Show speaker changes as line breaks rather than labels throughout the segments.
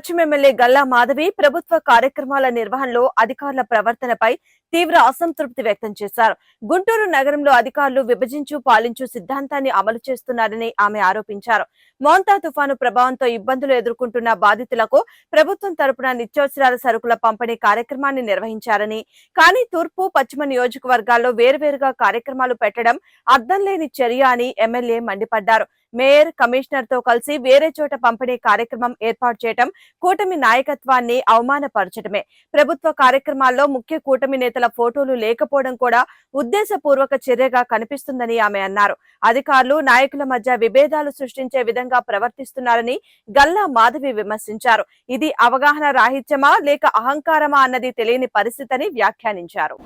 పశ్చిమ ఎమ్మెల్యే గల్లా మాధవి ప్రభుత్వ కార్యక్రమాల నిర్వహణలో అధికారుల ప్రవర్తనపై తీవ్ర అసంతృప్తి వ్యక్తం చేశారు. గుంటూరు నగరంలో అధికారులు విభజించు పాలించు సిద్ధాంతాన్ని అమలు చేస్తున్నారని ఆమె ఆరోపించారు. మోంతా తుఫాను ప్రభావంతో ఇబ్బందులు ఎదుర్కొంటున్న బాధితులకు ప్రభుత్వం తరపున నిత్యావసరాల సరుకుల పంపిణీ కార్యక్రమాన్ని నిర్వహించారని కానీ తూర్పు పశ్చిమ నియోజకవర్గాల్లో వేర్వేరుగా కార్యక్రమాలు పెట్టడం అర్థం లేని చర్య అని ఎమ్మెల్యే మండిపడ్డారు. మేయర్ కమిషనర్తో కలిసి వేరే చోట పంపిణీ కార్యక్రమం ఏర్పాటు చేయడం కూటమి నాయకత్వాన్ని అవమానపరచడమే ప్రభుత్వ కార్యక్రమాల్లో ముఖ్య కూటమి నేతల ఫోటోలు లేకపోవడం కూడా ఉద్దేశపూర్వక చర్యగా కనిపిస్తుందని ఆమె అన్నారు. అధికారులు నాయకుల మధ్య విభేదాలు సృష్టించే విధంగా ప్రవర్తిస్తున్నారని గల్లా మాధవి విమర్శించారు. ఇది అవగాహన రాహిత్యమా లేక అహంకారమా అన్నది తెలియని పరిస్థితిని వ్యాఖ్యానించారు.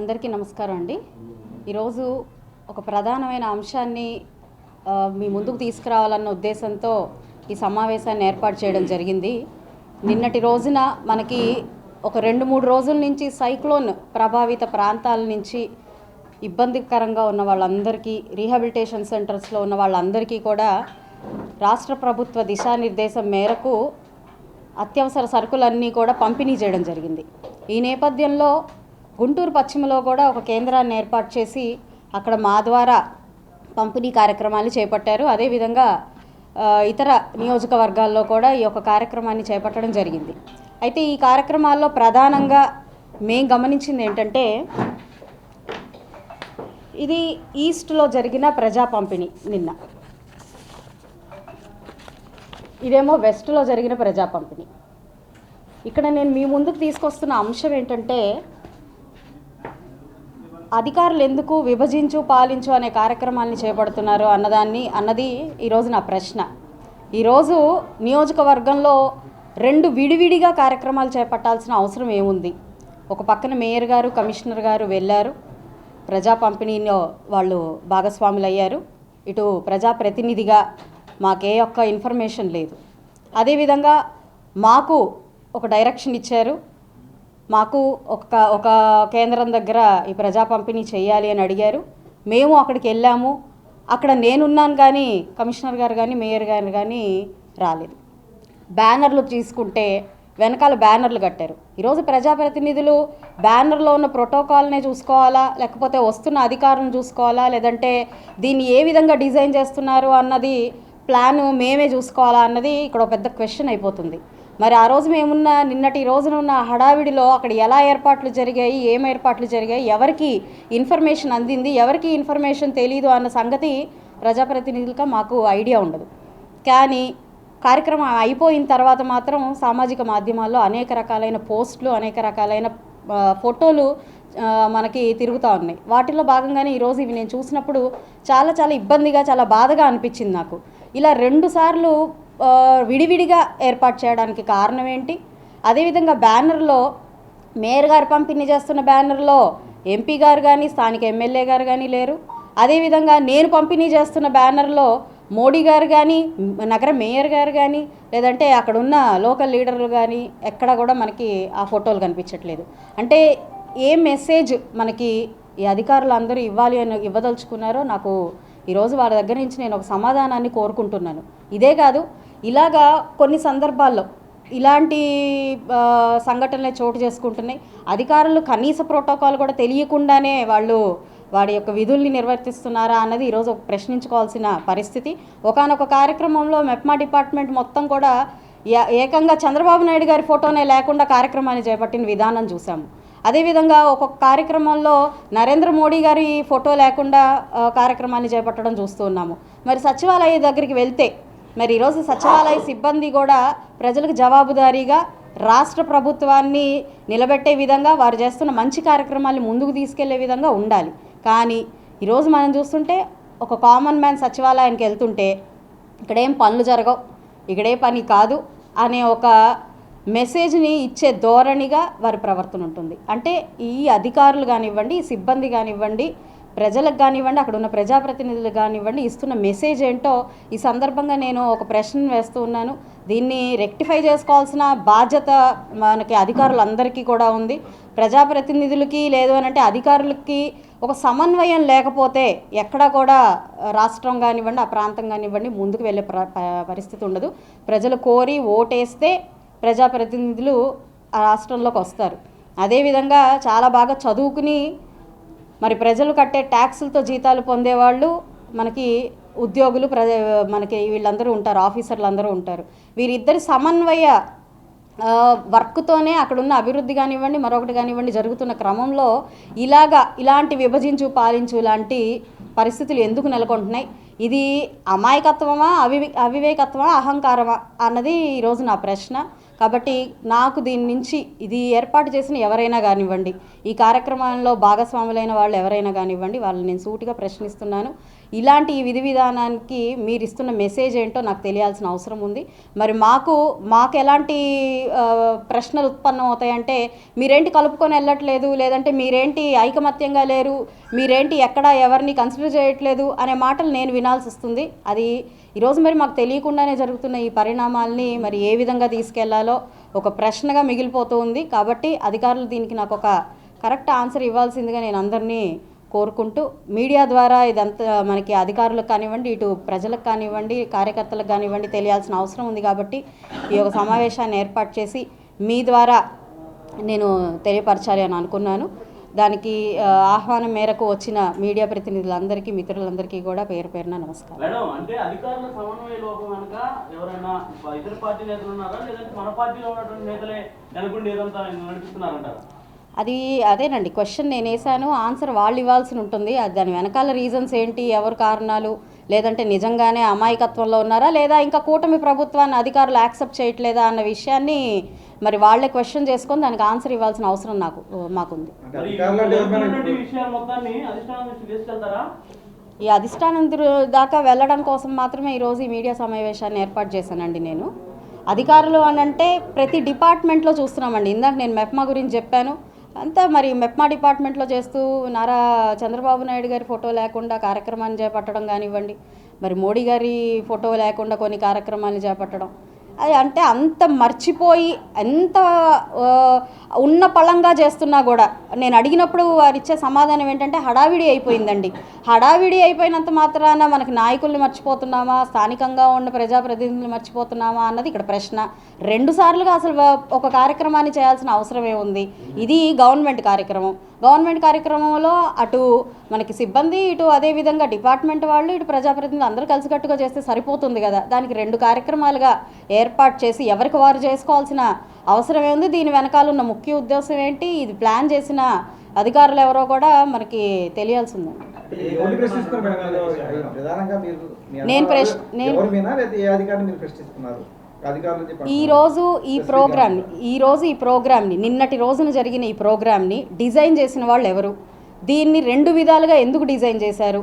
అందరికీ నమస్కారం అండి. ఈరోజు ఒక ప్రధానమైన అంశాన్ని మీ ముందుకు తీసుకురావాలన్న ఉద్దేశంతో ఈ సమావేశాన్ని ఏర్పాటు చేయడం జరిగింది. నిన్నటి రోజున మనకి ఒక రెండు మూడు రోజుల నుంచి సైక్లోన్ ప్రభావిత ప్రాంతాల నుంచి ఇబ్బందికరంగా ఉన్న వాళ్ళందరికీ రీహాబిలిటేషన్ సెంటర్స్లో ఉన్న వాళ్ళందరికీ కూడా రాష్ట్ర ప్రభుత్వ దిశానిర్దేశం మేరకు అత్యవసర సరుకులన్నీ కూడా పంపిణీ చేయడం జరిగింది. ఈ నేపథ్యంలో గుంటూరు పశ్చిమలో కూడా ఒక కేంద్రాన్ని ఏర్పాటు చేసి అక్కడ మా ద్వారా పంపిణీ కార్యక్రమాలు చేపట్టారు. అదేవిధంగా ఇతర నియోజకవర్గాల్లో కూడా ఈ యొక్క కార్యక్రమాన్ని చేపట్టడం జరిగింది. అయితే ఈ కార్యక్రమాల్లో ప్రధానంగా మేం గమనించింది ఏంటంటే ఇది ఈస్ట్లో జరిగిన ప్రజా పంపిణీ నిన్న. ఇదేమో వెస్ట్లో జరిగిన ప్రజా పంపిణీ. ఇక్కడ నేను మీ ముందుకు తీసుకొస్తున్న అంశం ఏంటంటే అధికారులు ఎందుకు విభజించు పాలించు అనే కార్యక్రమాన్ని చేపడుతున్నారు అన్నదాన్ని అన్నది ఈరోజు నా ప్రశ్న. ఈరోజు నియోజకవర్గంలో రెండు విడివిడిగా కార్యక్రమాలు చేపట్టాల్సిన అవసరం ఏముంది? ఒక పక్కన మేయర్ గారు కమిషనర్ గారు వెళ్ళారు. ప్రజా పంపిణీలో వాళ్ళు భాగస్వాములు అయ్యారు ఇటు ప్రజాప్రతినిధిగా మాకే ఒక్క ఇన్ఫర్మేషన్ లేదు. అదేవిధంగా మాకు ఒక డైరెక్షన్ ఇచ్చారు. మాకు ఒక ఒక కేంద్రం దగ్గర ఈ ప్రజా పంపిణీ చేయాలి అని అడిగారు. మేము అక్కడికి వెళ్ళాము. అక్కడ నేనున్నాను కానీ కమిషనర్ గారు కానీ మేయర్ గారు కానీ రాలేదు. బ్యానర్లు తీసుకుంటే వెనకాల బ్యానర్లు కట్టారు. ఈరోజు ప్రజాప్రతినిధులు బ్యానర్లో ఉన్న ప్రోటోకాల్నే చూసుకోవాలా లేకపోతే వస్తున్న అధికారులను చూసుకోవాలా లేదంటే దీన్ని ఏ విధంగా డిజైన్ చేస్తున్నారు అన్నది ప్లాన్ మేమే చూసుకోవాలా అన్నది ఇక్కడ ఒక పెద్ద క్వశ్చన్ అయిపోతుంది. మరి ఆ రోజు మేమున్న నిన్నటి రోజున ఉన్న హడావిడిలో అక్కడ ఎలా ఏర్పాట్లు జరిగాయి ఏం ఏర్పాట్లు జరిగాయి ఎవరికి ఇన్ఫర్మేషన్ అందింది ఎవరికి ఇన్ఫర్మేషన్ తెలీదు అన్న సంగతి ప్రజాప్రతినిధులుగా మాకు ఐడియా ఉండదు. కానీ కార్యక్రమం అయిపోయిన తర్వాత మాత్రం సామాజిక మాధ్యమాల్లో అనేక రకాలైన పోస్టులు అనేక రకాలైన ఫోటోలు మనకి తిరుగుతూ ఉన్నాయి. వాటిలో భాగంగానే ఈరోజు ఇవి నేను చూసినప్పుడు చాలా చాలా ఇబ్బందిగా చాలా బాధగా అనిపించింది నాకు. ఇలా రెండుసార్లు విడివిడిగా ఏర్పాటు చేయడానికి కారణం ఏంటి? అదేవిధంగా బ్యానర్లో మేయర్ గారు పంపిణీ చేస్తున్న బ్యానర్లో ఎంపీ గారు కానీ స్థానిక ఎమ్మెల్యే గారు కానీ లేరు. అదేవిధంగా నేను పంపిణీ చేస్తున్న బ్యానర్లో మోడీ గారు కానీ నగర మేయర్ గారు కానీ లేదంటే అక్కడ ఉన్న లోకల్ లీడర్లు కానీ ఎక్కడ కూడా మనకి ఆ ఫోటోలు కనిపించట్లేదు. అంటే ఏ మెసేజ్ మనకి ఈ అధికారులు అందరూ ఇవ్వాలి అని ఇవ్వదలుచుకున్నారో నాకు ఈరోజు వాళ్ళ దగ్గర నుంచి నేను ఒక సమాధానాన్ని కోరుకుంటున్నాను. ఇదే కాదు ఇలాగా కొన్ని సందర్భాల్లో ఇలాంటి సంఘటనలు సంఘటనలే చోటు చేసుకుంటున్నాయి. అధికారులు కనీస ప్రోటోకాల్ కూడా తెలియకుండానే వాళ్ళు వాడి యొక్క విధుల్ని నిర్వర్తిస్తున్నారా అన్నది ఈరోజు ఒక ప్రశ్నించుకోవాల్సిన పరిస్థితి. ఒకానొక కార్యక్రమంలో మెప్మా డిపార్ట్మెంట్ మొత్తం కూడా ఏ- ఏకంగా చంద్రబాబు నాయుడు గారి ఫోటోనే లేకుండా కార్యక్రమాన్ని చేపట్టిన విధానం చూసాము అదేవిధంగా ఒక్కొక్క కార్యక్రమంలో నరేంద్ర మోడీ గారి ఫోటో లేకుండా కార్యక్రమాన్ని చేపట్టడం చూస్తూ ఉన్నాము. మరి సచివాలయ దగ్గరికి వెళ్తే మరి ఈరోజు సచివాలయ సిబ్బంది కూడా ప్రజలకు జవాబుదారీగా రాష్ట్ర ప్రభుత్వాన్ని నిలబెట్టే విధంగా వారు చేస్తున్న మంచి కార్యక్రమాలు ముందుకు తీసుకెళ్ళే విధంగా ఉండాలి. కానీ ఈరోజు మనం చూస్తుంటే ఒక కామన్ మ్యాన్ సచివాలయానికి వెళ్తుంటే ఇక్కడేం పనులు జరగవు ఇక్కడే పని కాదు అనే ఒక మెసేజ్ని ఇచ్చే ధోరణిగా వారి ప్రవర్తన ఉంటుంది. అంటే ఈ అధికారులు కానివ్వండి ఈ సిబ్బంది కానివ్వండి ప్రజలకు కానివ్వండి అక్కడ ఉన్న ప్రజాప్రతినిధులకు కానివ్వండి ఇస్తున్న మెసేజ్ ఏంటో ఈ సందర్భంగా నేను ఒక ప్రశ్న వేస్తూ ఉన్నాను. దీన్ని రెక్టిఫై చేసుకోవాల్సిన బాధ్యత మనకి అధికారులందరికీ కూడా ఉంది. ప్రజాప్రతినిధులకి లేదు అని అంటే అధికారులకి ఒక సమన్వయం లేకపోతే ఎక్కడా కూడా రాష్ట్రం కానివ్వండి ఆ ప్రాంతం కానివ్వండి ముందుకు వెళ్ళే ప్ర- ప- పరిస్థితి ఉండదు. ప్రజలు కోరి ఓటేస్తే ప్రజాప్రతినిధులు ఆ రాష్ట్రంలోకి వస్తారు. అదేవిధంగా చాలా బాగా చదువుకుని మరి ప్రజలు కట్టే ట్యాక్సులతో జీతాలు పొందేవాళ్ళు మనకి ఉద్యోగులు ప్ర మనకి వీళ్ళందరూ ఉంటారు ఆఫీసర్లు అందరూ ఉంటారు. వీరిద్దరి సమన్వయ వర్క్తోనే అక్కడున్న అభివృద్ధి కానివ్వండి మరొకటి కానివ్వండి జరుగుతున్న క్రమంలో ఇలాగా ఇలాంటి విభజించు పాలించు లాంటి పరిస్థితులు ఎందుకు నెలకొంటున్నాయి? ఇది అమాయకత్వమా అవివే అవివేకత్వమా అహంకారమా అన్నది ఈరోజు నా ప్రశ్న. కాబట్టి నాకు దీని నుంచి ఇది ఏర్పాటు చేసిన ఎవరైనా కానివ్వండి ఈ కార్యక్రమంలో భాగస్వాములైన వాళ్ళు ఎవరైనా కానివ్వండి వాళ్ళని నేను సూటిగా ప్రశ్నిస్తున్నాను. ఇలాంటి ఈ విధి విధానానికి మీరు ఇస్తున్న మెసేజ్ ఏంటో నాకు తెలియాల్సిన అవసరం ఉంది. మరి మాకు మాకు ఎలాంటి ప్రశ్నలు ఉత్పన్నం అవుతాయంటే మీరేంటి కలుపుకొని వెళ్ళట్లేదు? లేదంటే మీరేంటి ఐకమత్యంగా లేరు? మీరేంటి ఎక్కడ ఎవరిని కన్సిడర్ చేయట్లేదు? అనే మాటలు నేను వినాల్సి వస్తుంది. అది ఈరోజు మరి మాకు తెలియకుండానే జరుగుతున్న ఈ పరిణామాల్ని మరి ఏ విధంగా తీసుకెళ్ళాలో ఒక ప్రశ్నగా మిగిలిపోతూ ఉంది. కాబట్టి అధికారులు దీనికి నాకు ఒక కరెక్ట్ ఆన్సర్ ఇవ్వాల్సిందిగా నేను అందరినీ కోరుకుంటూ మీడియా ద్వారా ఇదంతా మనకి అధికారులకు కానివ్వండి ఇటు ప్రజలకు కానివ్వండి కార్యకర్తలకు కానివ్వండి తెలియాల్సిన అవసరం ఉంది కాబట్టి ఈ యొక్క సమావేశాన్ని ఏర్పాటు చేసి మీ ద్వారా నేను తెలియపరచాలి అని అనుకున్నాను. దానికి ఆహ్వానం మేరకు వచ్చిన మీడియా ప్రతినిధులందరికీ మిత్రులందరికీ కూడా పేరు పేరున నమస్కారం.
అంటే అధికారుల సమన్వయ లోపం కనుక ఎవరైనా ఇతర పార్టీ నేతలు ఉన్నారా? లేదంటే మన పార్టీలో ఉన్నటువంటి నేతలే నెలకొండి ఏదంతా నడిపిస్తున్నారంటారా?
అది అదేనండి క్వశ్చన్ నేను వేసాను ఆన్సర్ వాళ్ళు ఇవ్వాల్సి ఉంటుంది. అది దాని వెనకాల రీజన్స్ ఏంటి ఎవరు కారణాలు లేదంటే నిజంగానే అమాయకత్వంలో ఉన్నారా లేదా ఇంకా కూటమి ప్రభుత్వాన్ని అధికారులు యాక్సెప్ట్ చేయట్లేదా అన్న విషయాన్ని మరి వాళ్ళే క్వశ్చన్ చేసుకొని దానికి ఆన్సర్ ఇవ్వాల్సిన అవసరం నాకు మాకుంది. ఈ అధిష్టానం దాకా వెళ్ళడం కోసం మాత్రమే ఈరోజు ఈ మీడియా సమావేశాన్ని ఏర్పాటు చేశానండి నేను. అధికారులు అని అంటే ప్రతి డిపార్ట్మెంట్లో చూస్తున్నామండి. ఇందాక నేను మెప్మా గురించి చెప్పాను. అంతా మరి మెప్మా డిపార్ట్మెంట్లో చేస్తూ నారా చంద్రబాబు నాయుడు గారి ఫోటో లేకుండా కార్యక్రమాన్ని చేపట్టడం కానివ్వండి మరి మోడీ గారి ఫోటో లేకుండా కొన్ని కార్యక్రమాలు చేపట్టడం అది అంటే అంత మర్చిపోయి ఎంత ఉన్న పళంగా చేస్తున్నా కూడా. నేను అడిగినప్పుడు వారు ఇచ్చే సమాధానం ఏంటంటే హడావిడి అయిపోయిందండి. హడావిడి అయిపోయినంత మాత్రాన మనకి నాయకుల్ని మర్చిపోతున్నామా? స్థానికంగా ఉన్న ప్రజాప్రతినిధులు మర్చిపోతున్నామా? అన్నది ఇక్కడ ప్రశ్న. రెండు సార్లుగా అసలు ఒక కార్యక్రమాన్ని చేయాల్సిన అవసరమే ఉంది. ఇది గవర్నమెంట్ కార్యక్రమం. గవర్నమెంట్ కార్యక్రమంలో అటు మనకి సిబ్బంది ఇటు అదేవిధంగా డిపార్ట్మెంట్ వాళ్ళు ఇటు ప్రజాప్రతినిధులు అందరూ కలిసికట్టుగా చేస్తే సరిపోతుంది కదా. దానికి రెండు కార్యక్రమాలుగా ఏర్పాటు చేసి ఎవరికి వారు చేసుకోవాల్సిన అవసరం ఉంది దీని వెనకాల ఉన్న ముఖ్య ఉద్దేశం ఏంటి? ఇది ప్లాన్ చేసిన అధికారులు ఎవరో కూడా మనకి తెలియాల్సి ఉందండి
ఎవరిని ప్రశ్నిస్తున్నారు మేడం మీరు? ప్రధానంగా మీరు మీ
నేను ప్రశ్న- నేను-
చెప్పండి
ఈ రోజు ఈ ప్రోగ్రామ్ని ఈ రోజు ఈ ప్రోగ్రామ్ని నిన్నటి రోజున జరిగిన ఈ ప్రోగ్రామ్ని డిజైన్ చేసిన వాళ్ళు ఎవరు? దీన్ని రెండు విధాలుగా ఎందుకు డిజైన్ చేశారు?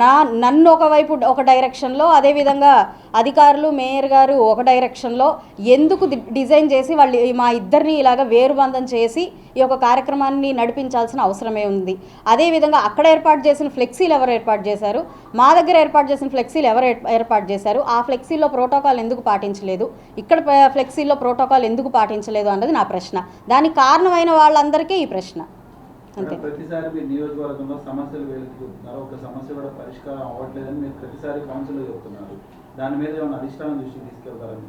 నా నన్ను ఒకవైపు ఒక డైరెక్షన్లో అదేవిధంగా అధికారులు మేయర్ గారు ఒక డైరెక్షన్లో ఎందుకు డిజైన్ చేసి వాళ్ళు మా ఇద్దరిని ఇలాగ వేరుబంధం చేసి ఈ యొక్క కార్యక్రమాన్ని నడిపించాల్సిన అవసరమే ఉంది. అదేవిధంగా అక్కడ ఏర్పాటు చేసిన ఫ్లెక్సీలు ఎవరు ఏర్పాటు చేశారు? మా దగ్గర ఏర్పాటు చేసిన ఫ్లెక్సీలు ఎవరు ఏర్పాటు చేశారు? ఆ ఫ్లెక్సీలో ప్రోటోకాల్ ఎందుకు పాటించలేదు? ఇక్కడ ఫ్లెక్సీలో ప్రోటోకాల్ ఎందుకు పాటించలేదు అన్నది నా ప్రశ్న. దానికి కారణమైన వాళ్ళందరికీ ఈ ప్రశ్న. అంతే.
ప్రతిసారి మీరు నియోజకవర్గంలో సమస్యలు ఒక సమస్య కూడా పరిష్కారం అవ్వట్లేదని మీరు ప్రతిసారి కౌన్సిల్లో చెప్తున్నారు. దాని మీద ఏమైనా అధిష్టానం దృష్టికి తీసుకెళ్తారని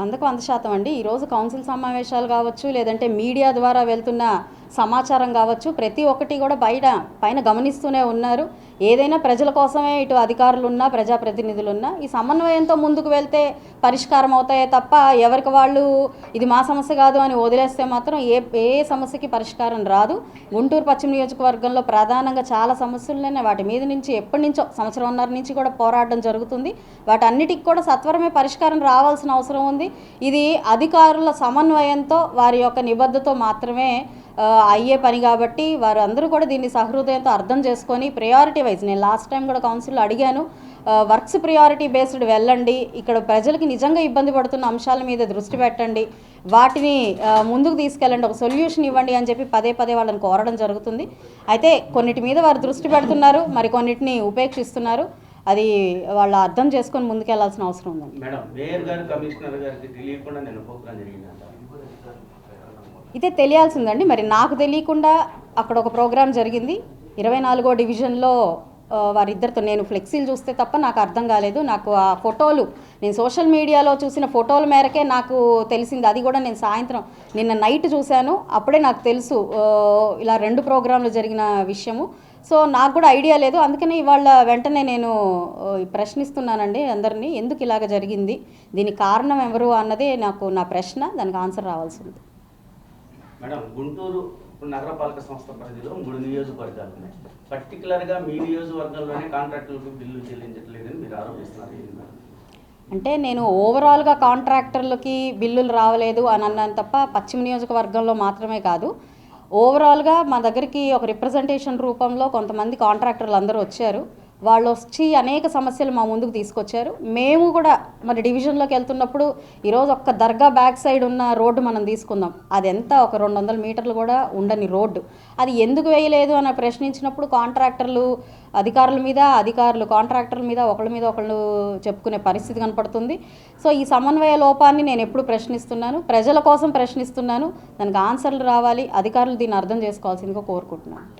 వందకు వంద శాతం అండి. ఈరోజు కౌన్సిల్ సమావేశాలు కావచ్చు లేదంటే మీడియా ద్వారా వెళ్తున్న సమాచారం కావచ్చు. ప్రతి ఒక్కటి కూడా బయట పైన గమనిస్తూనే ఉన్నారు. ఏదైనా ప్రజల కోసమే ఇటు అధికారులు ఉన్నా ప్రజాప్రతినిధులు ఉన్నా ఈ సమన్వయంతో ముందుకు వెళ్తే పరిష్కారం అవుతాయే తప్ప ఎవరికి వాళ్ళు ఇది మా సమస్య కాదు అని వదిలేస్తే మాత్రం ఏ ఏ సమస్యకి పరిష్కారం రాదు. గుంటూరు పశ్చిమ నియోజకవర్గంలో ప్రధానంగా చాలా సమస్యలనే వాటి మీద నుంచి ఎప్పటి నుంచో సంవత్సరంన్నర నుంచి కూడా పోరాటం జరుగుతుంది. వాటన్నిటికి కూడా సత్వరమే పరిష్కారం రావాల్సిన అవసరం ఉంది. ఇది అధికారుల సమన్వయంతో వారి యొక్క నిబద్ధతో మాత్రమే అయ్యే పని కాబట్టి వారు అందరూ కూడా దీన్ని సహృదయంతో అర్థం చేసుకొని ప్రయారిటీ వైజ్ నేను లాస్ట్ టైం కూడా కౌన్సిల్లో అడిగాను వర్క్స్ ప్రియారిటీ బేస్డ్ వెళ్ళండి ఇక్కడ ప్రజలకి నిజంగా ఇబ్బంది పడుతున్న అంశాల మీద దృష్టి పెట్టండి వాటిని ముందుకు తీసుకెళ్ళండి ఒక సొల్యూషన్ ఇవ్వండి అని చెప్పి పదే పదే వాళ్ళని కోరడం జరుగుతుంది. అయితే కొన్నిటి మీద వారు దృష్టి పెడుతున్నారు మరి కొన్నిటిని ఉపేక్షిస్తున్నారు అది వాళ్ళు అర్థం చేసుకొని ముందుకెళ్ళాల్సిన అవసరం ఉందండి.
మేడం మేయర్ గారు కమిషనర్ గారికి తెలియకుండా నేను జరిగిందంట.
ఇదే తెలియాల్సిందండి. మరి నాకు తెలియకుండా అక్కడ ఒక ప్రోగ్రాం జరిగింది. ఇరవై నాలుగో డివిజన్లో వారిద్దరితో నేను ఫ్లెక్సీలు చూస్తే తప్ప నాకు అర్థం కాలేదు. నాకు ఆ ఫోటోలు నేను సోషల్ మీడియాలో చూసిన ఫోటోల మేరకే నాకు తెలిసింది. అది కూడా నేను సాయంత్రం నిన్న నైట్ చూశాను. అప్పుడే నాకు తెలుసు ఇలా రెండు ప్రోగ్రాంలు జరిగిన విషయము. సో నాకు కూడా ఐడియా లేదు. అందుకని ఇవాళ వెంటనే నేను ప్రశ్నిస్తున్నానండి అందరినీ. ఎందుకు ఇలాగ జరిగింది? దీనికి కారణం ఎవరు అన్నదే నాకు నా ప్రశ్న. దానికి ఆన్సర్ రావాల్సి ఉంది.
మేడం గుంటూరు నగరపాలక సంస్థ పరిధిలో మూడు నియోజకవర్గాలు ఉన్నాయి పర్టికులర్గా మీ నియోజకవర్గంలోనే కాంట్రాక్టులకు బిల్లు చెల్లించట్లేదని మీరు ఆరోపిస్తున్నారు.
అంటే నేను ఓవరాల్గా కాంట్రాక్టర్లకి బిల్లులు రావలేదు అని అన్నాను తప్ప పశ్చిమ నియోజకవర్గంలో మాత్రమే కాదు. ఓవరాల్గా మా దగ్గరికి ఒక రిప్రజెంటేషన్ రూపంలో కొంతమంది కాంట్రాక్టర్లు అందరూ వచ్చారు. వాళ్ళు వచ్చి అనేక సమస్యలు మా ముందుకు తీసుకొచ్చారు. మేము కూడా మరి డివిజన్లోకి వెళ్తున్నప్పుడు ఈరోజు ఒక్క దర్గా బ్యాక్ సైడ్ ఉన్న రోడ్డు మనం తీసుకుందాం. అది ఎంత? ఒక రెండు వందల మీటర్లు కూడా ఉండని రోడ్డు. అది ఎందుకు వేయలేదు అని ప్రశ్నించినప్పుడు కాంట్రాక్టర్లు అధికారుల మీద అధికారులు కాంట్రాక్టర్ల మీద ఒకళ్ళ మీద ఒకళ్ళు చెప్పుకునే పరిస్థితి కనపడుతుంది. సో ఈ సమన్వయ లోపాన్ని నేను ఎప్పుడు ప్రశ్నిస్తున్నాను ప్రజల కోసం ప్రశ్నిస్తున్నాను. దానికి ఆన్సర్లు రావాలి. అధికారులు దీన్ని అర్థం చేసుకోవాల్సిందిగా కోరుకుంటున్నాను.